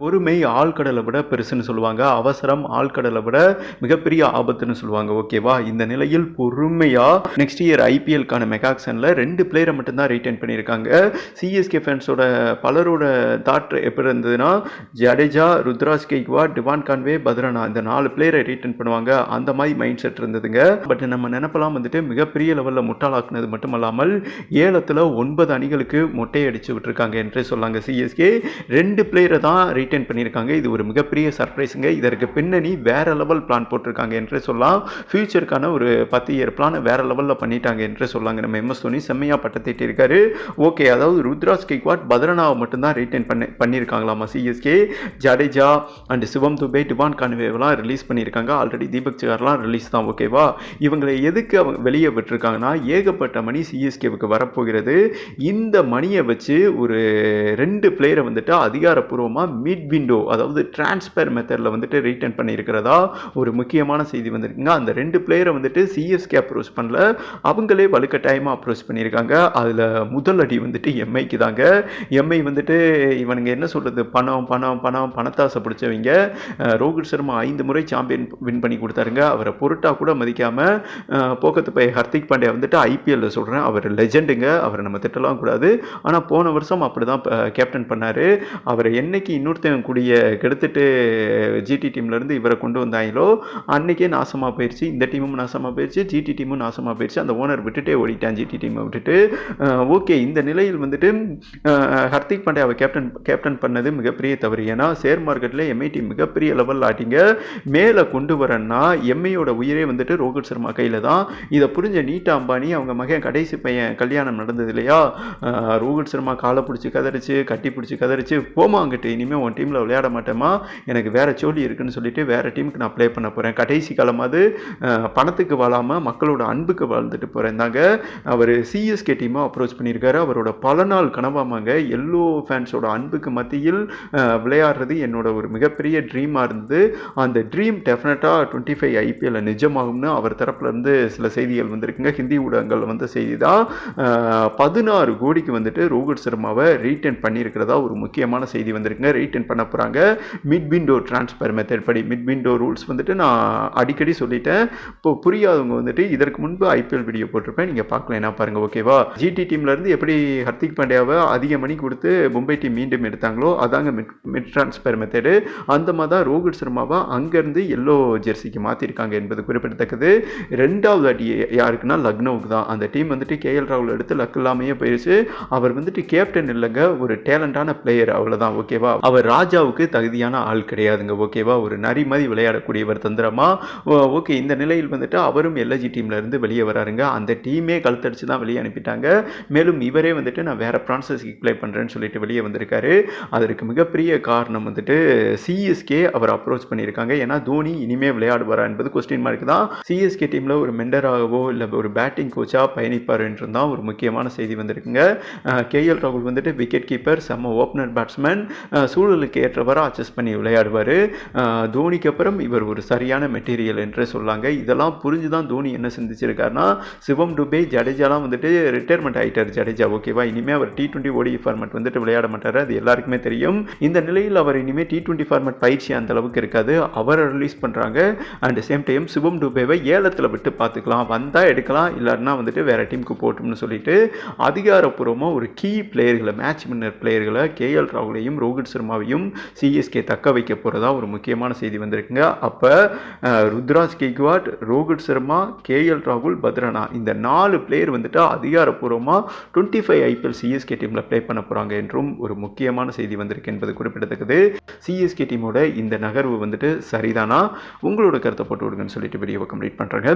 பொறுமை ஆழ்கடலை விட பெருசுன்னு சொல்லுவாங்க அவசரம் ஆழ்கடலை விட மிகப்பெரிய ஆபத்துன்னு சொல்லுவாங்க ஓகேவா இந்த நிலையில் பொறுமையாக நெக்ஸ்ட் இயர் ஐபிஎல்கான மெகாக்சனில் ரெண்டு பிளேயரை மட்டும்தான் ரீட்டைன் பண்ணியிருக்காங்க. சிஎஸ்கே ஃபேன்ஸோட பலரோட தாட் எப்படி இருந்ததுன்னா ஜடேஜா ருத்ராஜ் கேக்வா டிவான் கான்வே பத்ரனா இந்த நாலு பிளேயரை ரீட்டைன் பண்ணுவாங்க. அந்த மாதிரி மைண்ட் செட் இருந்ததுங்க. பட் நம்ம நினைப்பெல்லாம் வந்துட்டு மிகப்பெரிய லெவலில் முட்டாளாக்குனது மட்டும் இல்லாமல் ஏலத்தில் ஒன்பது அணிகளுக்கு மொட்டையடிச்சு விட்டுருக்காங்க என்றே சொல்லாங்க சிஎஸ்கே ரெண்டு பிளேயரை தான் ரீட்டைன் பண்ணியிருக்காங்க இது ஒரு மிகப்பெரிய சர்ப்ரைஸுங்க இதற்கு பின்னணி வேற லெவல் பிளான் போட்டிருக்காங்க என்று சொல்லலாம். ஃபியூச்சருக்கான ஒரு பத்து இயர் பிளானை வேறு லெவலில் பண்ணிட்டாங்க என்று சொல்லாங்க நம்ம எம்எஸ் தோனி செம்மையாக பட்டத்திட்டிருக்காரு ஓகே அதாவது ருத்ராஜ் கேக்வாட் பத்ரனாவை மட்டும்தான் ரீட்டைன் பண்ணி பண்ணியிருக்காங்களாமா? CSK Jadeja and Shivam Dube Devon கான்வேவெலாம் release பண்ணியிருக்காங்க. ஆல்ரெடி தீபக் சிகார்லாம் ரிலீஸ் தான் ஓகேவா இவங்களை எதுக்கு அவங்க வெளியே விட்டுருக்காங்கன்னா ஏகப்பட்ட மணி சிஎஸ்கேவுக்கு வரப்போகிறது. இந்த மணியை வச்சு ஒரு ரெண்டு பிளேயரை வந்துட்டு அதிகாரப்பூர்வமாக மிட் விண்டோ அதாவது டிரான்ஸ்பர் மெத்தடில் வந்துட்டு ரீட்டைன் பண்ணியிருக்கிறதா ஒரு முக்கியமான செய்தி வந்திருக்குங்க. அந்த ரெண்டு பிளேயரை வந்துட்டு சிஎஸ்கே அப்ரோச் பண்ணல. அவங்களே வலுக்கட்டாயமாக அப்ரோச் பண்ணியிருக்காங்க. அதில் முதல் அடி வந்துட்டு எம்ஐக்கு தாங்க. எம்ஐ வந்துட்டு இவனுங்க என்ன சொல்கிறது பணம் பணம் பணம் பணத்தாசை பிடிச்சவங்க. ரோஹித் சர்மா ஐந்து முறை சாம்பியன் வின் பண்ணி கொடுத்தாருங்க. அவரை பொருட்டாக கூட மதிக்காமல் போக்கத்து பைய ஹர்திக் பாண்டியா வந்துட்டு ஐபிஎல்ல சொல்கிறேன் அவர் லெஜெண்டுங்க அவரை நம்ம திட்டலாம் கூடாது. ஆனால் போன வருஷம் அப்படி தான் கேப்டன் பண்ணார். அவரை என்னைக்கு இன்னொரு இன்னொருத்தன் கூடிய கெடுத்துட்டு ஜிடி டீம்லேருந்து இவரை கொண்டு வந்தாங்களோ அன்னைக்கே நாசமாக போயிடுச்சு இந்த டீமும் நாசமாக போயிடுச்சு ஜிடி டீமும் நாசமாக போயிடுச்சு அந்த ஓனர் விட்டுட்டே ஓடிட்டான் ஜிடி டீமை விட்டுட்டு. ஓகே இந்த நிலையில் வந்துட்டு ஹர்திக் பாண்டே அவர் கேப்டன் கேப்டன் பண்ணது மிகப்பெரிய தவறு. ஏன்னா ஷேர் மார்க்கெட்டில் எம்ஐ டீம் மிகப்பெரிய லெவல் ஆட்டிங்க. மேலே கொண்டு வரேன்னா எம்ஐயோட உயிரே வந்துட்டு ரோஹித் சர்மா கையில் தான். இதை புரிஞ்ச நீட்டா அம்பானி அவங்க மகன் கடைசி பையன் கல்யாணம் நடந்தது இல்லையா? ரோஹித் சர்மா காலை பிடிச்சி கதறிச்சு கட்டி பிடிச்சி கதறிச்சு போமா அங்கிட்டு இனிமேல் உன் டீமில் விளையாட மாட்டேமா எனக்கு வேற சோழி இருக்குன்னு சொல்லிட்டு வேற டீமுக்கு நான் ப்ளே பண்ண போகிறேன் கடைசி காலமாவது பணத்துக்கு வாழாமல் மக்களோட அன்புக்கு வாழ்ந்துட்டு போகிறேன் தாங்க அவர் சிஎஸ்கே டீமாக அப்ரோச் பண்ணியிருக்காரு. அவரோட பல நாள் கனவாமாங்க. எல்லோ ஃபேன்ஸோட அன்புக்கு மத்தியில் விளையாடுறது என்னோட ஒரு மிகப்பெரிய ட்ரீமாக இருந்தது. அந்த ட்ரீம் டெஃபினட்டாக டுவெண்ட்டி ஃபைவ் ஐபிஎல்ல நிஜமாகும்னு அவர் தரப்புலேருந்து சில செய்திகள் வந்திருக்குங்க. ஹிந்தி ஊடகங்கள் வந்த செய்தி தான் பதினாறு கோடிக்கு வந்துட்டு ரோஹித் சர்மாவை ரீட்டர்ன் பண்ணியிருக்கிறதா ஒரு முக்கியமான செய்தி வந்திருக்குங்க. ரீட்டைன் பண்ண போகிறாங்க மிட் விண்டோ ட்ரான்ஸ்ஃபர் மெத்தட் படி மிட் விண்டோ ரூல்ஸ் வந்துட்டு நான் அடிக்கடி சொல்லிட்டேன். இப்போ புரியாதவங்க வந்துட்டு இதற்கு முன்பு ஐபிஎல் வீடியோ போட்டிருப்பேன். நீங்கள் பார்க்கலாம் என்ன பாருங்கள் ஓகேவா ஜிடி டீம்லேருந்து எப்படி ஹர்திக் பாண்டியாவை அதிக மணி கொடுத்து மும்பை டீம் மீண்டும் எடுத்தாங்களோ அதாங்க மிட் மிட் ட்ரான்ஸ்ஃபர் மெத்தடு அந்த மாதிரி தான் ரோஹித் சர்மாவை அங்கேருந்து எல்லோ ஜெர்சிக்கு மாற்றிருக்காங்க என்பது குறிப்பிடத்தக்கது. ரெண்டாவது அடி யாருக்குன்னா லக்னோவுக்கு தான். அந்த டீம் வந்துட்டு கேஎல் ராகுல் எடுத்து லக் இல்லாமையே போயிடுச்சு அவர் வந்துட்டு கேப்டன் இல்லைங்க ஒரு டேலண்டான பிளேயர் அவ்வளோதான் ஓகேவா அவர் ராஜாவுக்கு தகுதியான ஆள் கிடையாதுங்க ஓகேவா? ஒரு நரி மாதிரி விளையாடக்கூடியவர் தந்திரமா? ஓகே இந்த நிலையில் வந்துட்டு அவரும் எல்ஐஜி டீம்ல இருந்து வெளியே வராருங்க. அந்த டீமே கழுத்தடிச்சு தான் வெளியே அனுப்பிட்டாங்க. மேலும் இவரே வந்துட்டு நான் வேற பிரான்சஸ்க்கு ப்ளே பண்ணுறேன்னு சொல்லிட்டு வெளியே வந்திருக்காரு. அதற்கு மிகப்பெரிய காரணம் வந்துட்டு சிஎஸ்கே அவர் அப்ரோச் பண்ணியிருக்காங்க. ஏன்னா தோனி இனிமே விளையாடுவாரா என்பது கொஸ்டின் மார்க் தான். சிஎஸ்கே டீமில் ஒரு மெண்டராகவோ இல்லை ஒரு பேட்டிங் கோச்சாக பயணிப்பார் என்று தான் ஒரு முக்கியமான செய்தி வந்திருக்குங்க. கேஎல் ராகுல் வந்துட்டு விக்கெட் கீப்பர் செம்ம ஓப்பனர் பேட்ஸ்மேன் சூழல் சூழலுக்கு ஏற்றவாறு அட்ஜஸ்ட் பண்ணி விளையாடுவார். தோனிக்கு அப்புறம் இவர் ஒரு சரியான மெட்டீரியல் என்று சொல்லாங்க. இதெல்லாம் புரிஞ்சு தான் தோனி என்ன சிந்திச்சிருக்காருன்னா சிவம் டுபே ஜடேஜாலாம் வந்துட்டு ரிட்டையர்மெண்ட் ஆகிட்டார் ஜடேஜா ஓகேவா? இனிமேல் அவர் டி டுவெண்ட்டி ஓடி ஃபார்மெட் வந்துட்டு விளையாட மாட்டார். அது எல்லாருக்குமே தெரியும். இந்த நிலையில் அவர் இனிமேல் டி டுவெண்ட்டி ஃபார்மெட் பயிற்சி அந்த அளவுக்கு இருக்காது. அவரை ரிலீஸ் பண்ணுறாங்க அண்ட் சேம் டைம் சிவம் டுபேவை ஏலத்தில் விட்டு பார்த்துக்கலாம். வந்தால் எடுக்கலாம். இல்லைன்னா வந்துட்டு வேறு டீமுக்கு போட்டோம்னு சொல்லிட்டு அதிகாரப்பூர்வமாக ஒரு கீ பிளேயர்களை மேட்ச் வின்னர் பிளேயர்களை கேஎல் ராகுலையும் ரோஹித் சர்மாவையும் சிஎஸ்கே தக்க வைக்க போகிறதா ஒரு முக்கியமான செய்தி வந்திருக்குங்க. அப்போ ருத்ராஜ் கெக்வாட் ரோஹித் சர்மா கேஎல் ராகுல் பத்ரனா இந்த நாலு பிளேயர் வந்துட்டு அதிகாரப்பூர்வமாக டுவெண்ட்டி ஃபைவ் ஐபிஎல் சிஎஸ்கே டீமில் ப்ளே பண்ண போகிறாங்க என்றும் ஒரு முக்கியமான செய்தி வந்திருக்கு என்பது குறிப்பிடத்தக்கது. சிஎஸ்கே டீமோட இந்த நகர்வு வந்துட்டு சரிதானா? உங்களோட கருத்தை போட்டு விடுங்கன்னு சொல்லிட்டு வீடியோவை கம்ப்ளீட் பண்ணுறேங்க